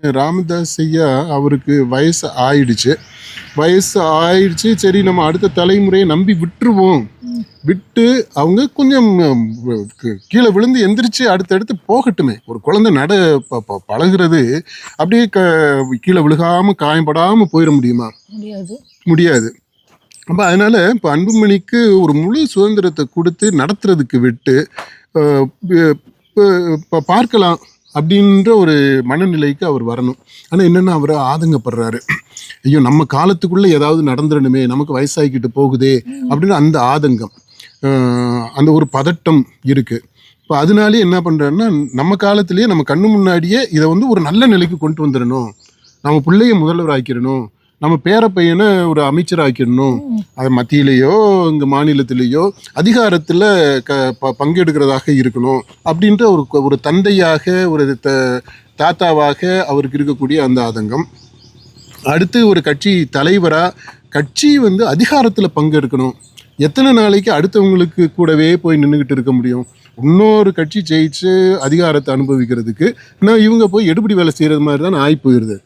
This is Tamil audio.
ராமதாஸ் ஐயா அவருக்கு வயசு ஆயிடுச்சு. வயசு ஆயிடுச்சு. சரி நம்ம அடுத்த தலைமுறையை நம்பி விட்டுருவோம். விட்டு அவங்க கொஞ்சம் கீழே விழுந்து எந்திரிச்சு அடுத்தடுத்து போகட்டுமே. ஒரு குழந்தை நட பழகுறது அப்படியே க கீழே விழுகாம காயப்படாம போயிட முடியுமா? முடியாது. முடியாது. அப்போ அதனால இப்போ அன்புமணிக்கு ஒரு முழு சுதந்திரத்தை கொடுத்து நடத்துறதுக்கு விட்டு அஹ், ப- ப- ப- பார்க்கலாம். அப்படின்ற ஒரு மனநிலைக்கு அவர் வரணும். ஆனால் என்னென்னா அவர் ஆதங்கப்படுறாரு. ஐயோ நம்ம காலத்துக்குள்ளே ஏதாவது நடந்துடணுமே நமக்கு வயசாகிக்கிட்டு போகுதே அப்படின்னு அந்த ஆதங்கம். அந்த ஒரு பதட்டம் இருக்குது இப்போ அதனாலே என்ன பண்ணுறாருன்னா நம்ம காலத்திலேயே நம்ம கண்ணு முன்னாடியே இதை வந்து ஒரு நல்ல நிலைக்கு கொண்டு வந்துடணும். நம்ம பிள்ளைய முதல்வர் ஆக்கிடணும். நம்ம பேர பையனை ஒரு அமைச்சர் ஆக்கிடணும் அது மத்தியிலேயோ இங்கே மாநிலத்திலேயோ அதிகாரத்தில் க ப பங்கெடுக்கிறதாக இருக்கணும். அப்படின்ற ஒரு ஒரு தந்தையாக ஒரு த தாத்தாவாக அவருக்கு இருக்கக்கூடிய அந்த ஆதங்கம். அடுத்து ஒரு கட்சி தலைவராக கட்சி வந்து அதிகாரத்தில் பங்கெடுக்கணும். எத்தனை நாளைக்கு அடுத்தவங்களுக்கு கூடவே போய் நின்றுக்கிட்டு இருக்க முடியும்? இன்னொரு கட்சி ஜெயிச்சு அதிகாரத்தை அனுபவிக்கிறதுக்கு நான் இவங்க போய் எடுபடி வேலை செய்கிறது மாதிரி தான் ஆகி போயிடுது